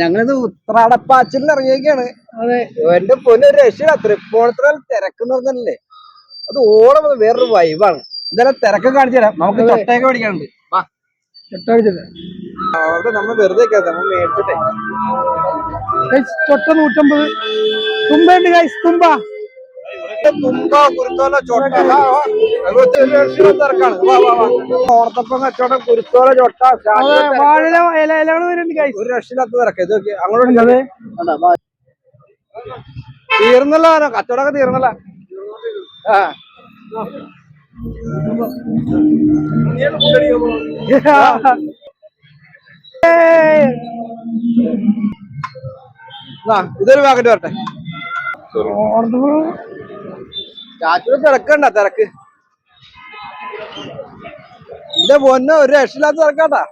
ഞങ്ങളിത് ഉത്രാടപ്പാച്ചിൽ ഇറങ്ങിയൊക്കെയാണ് എന്റെ പൊന്നൊരു രക്ഷയില്ല. തൃപ്പൂണിത്തുറ തിരക്ക് പറഞ്ഞല്ലേ? അത് ഓണം വേറൊരു വൈബാണ് എന്തായാലും തിരക്ക് കാണിച്ചു തരാം. നമുക്ക് ചട്ടയൊക്കെ മേടിക്കാനുണ്ട്. അവിടെ നമ്മൾ വെറുതെ നമ്മൾ മേടിച്ചിട്ടേ. നൂറ്റമ്പത്. തുമ്പയുണ്ട് ഗൈസ് തുമ്പ. തുമ്പ കുരുത്തോല ചൊട്ട. ഓണത്തപ്പം കച്ചവടം കുരുത്തോല ചൊട്ട ഒരു രക്ഷയില്ലാത്ത തിരക്ക്. ഇത് അങ്ങോട്ട്. തീർന്നല്ലോ കച്ചവടമൊക്കെ തീർന്നല്ലോ. ആ. ഇതൊരു പാക്കറ്റ് വരട്ടെ. ഓണത്തിന് ചാച്ചൂര് തിരക്കണ്ട തിരക്ക്. എന്റെ പൊന്ന ഒരു രക്ഷയില്ലാത്ത തിരക്കാട്ടാ.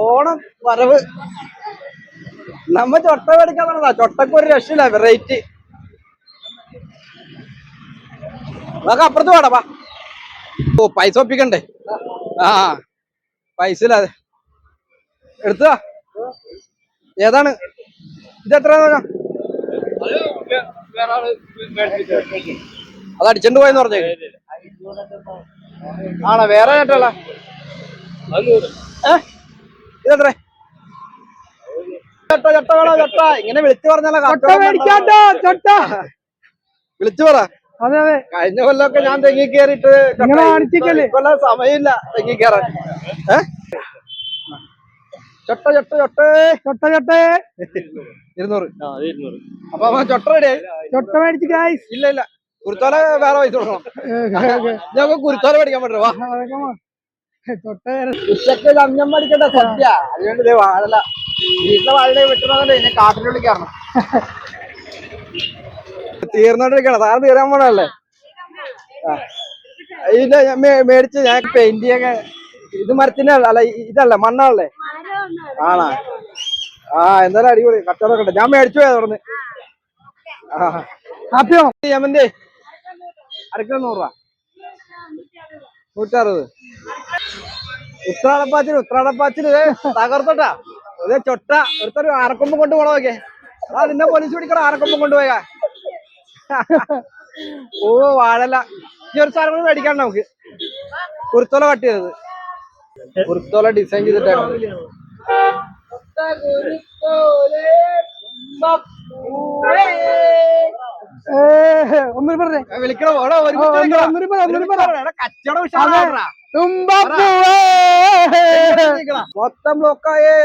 ഓണം വരവ്. നമ്മ ചൊട്ട മേടിക്കാൻ പറഞ്ഞതാ. ചൊട്ടക്ക് ഒരു രക്ഷയില്ല വെറൈറ്റി നമുക്ക് അപ്പുറത്ത് വേടാ ഓ പൈസ ഒപ്പിക്കണ്ടേ? ആ പൈസ ഇല്ലാതെ എടുത്തതാ ഏതാണ്? ഇത് എത്ര അത് അടിച്ചോണ്ട് പോയെന്ന് പറഞ്ഞേ ആണോ? വേറെ ചേട്ടല്ല ഇതെത്രേ? ചട്ട ചട്ട വേണോ? ചട്ട. ഇങ്ങനെ വിളിച്ചു പറഞ്ഞാലോ വിളിച്ചു പറ. അതെ അതെ. കഴിഞ്ഞ കൊല്ലമൊക്കെ ഞാൻ തെങ്ങി കയറിയിട്ട് സമയമില്ല തെങ്ങി കയറാൻ. ഏ? ചൊട്ട ചൊട്ട ചൊട്ടേ. ചൊട്ട ചൊട്ടേ. ഇരുന്നൂറ്. അപ്പൊ അവൻ ചൊട്ട ചൊട്ട മേടിച്ച് ഗൈസ് ഇല്ല ഇല്ല. കുരുത്തോല വേറെ പൈസ കൊടുക്കണം. ഞങ്ങൾക്ക് കുരുത്തോല മേടിക്കാൻ പറ്റുമോ ഉച്ചയ്ക്ക് ലഞ്ഞം മേടിക്കണ്ട സദ്യ. അതുകൊണ്ട് ഇതേ വാഴല. വീട്ടിലെ വാഴ വെട്ടണമെന്നുണ്ട് ഇനി കാട്ടിനുള്ളിൽ കയറണം തീർന്നോണ്ടിരിക്കണം. സാറ് തീരാൻ പോണല്ലേ മേ- മേടിച്ച് ഞാൻ പെയിന്റ് ഒക്കെ ഇത് മരത്തിന്റെ അല്ല ഇതല്ല മണ്ണാണല്ലേ? ആണാ? ആ എന്തായാലും അടിപൊളി. കച്ചവടം കണ്ടോ ഞാൻ മേടിച്ചു പോയാ തുറന്ന് ആ. ഹാപ്പിയോ യമന്റെ? അരക്കിലോ നൂറ് രൂപ. നൂറ്ററുപത്. ഉത്രാടപ്പാച്ചിൽ ഉത്രാടപ്പാച്ചിൽ തകർത്തോട്ടാ. ഇത് ചൊട്ട. ഒരുത്തൊരു ആരക്കൊമ്പ് കൊണ്ട് പോണോ ആ നിന്നെ പോലീസ് പിടിക്കണ ആരക്കൊമ്പ് കൊണ്ടുപോയാ ഓ വാഴല. ഈ ഒരു സാധനം കൂടി മേടിക്കാൻ നമുക്ക്. കുരുത്തോല കട്ട് ചെയ്തത്. കുരുത്തോല ഡിസൈൻ ചെയ്തിട്ടാണ് ഒന്നൂടി പറഞ്ഞേ. വിളിക്കണോ ഒന്ന് പറ, ഒന്നൂടി പറ. കച്ചവടം ഉഷാറാ. തുമ്പപ്പൂവേ. മൊത്തം ബ്ലോക്കായേ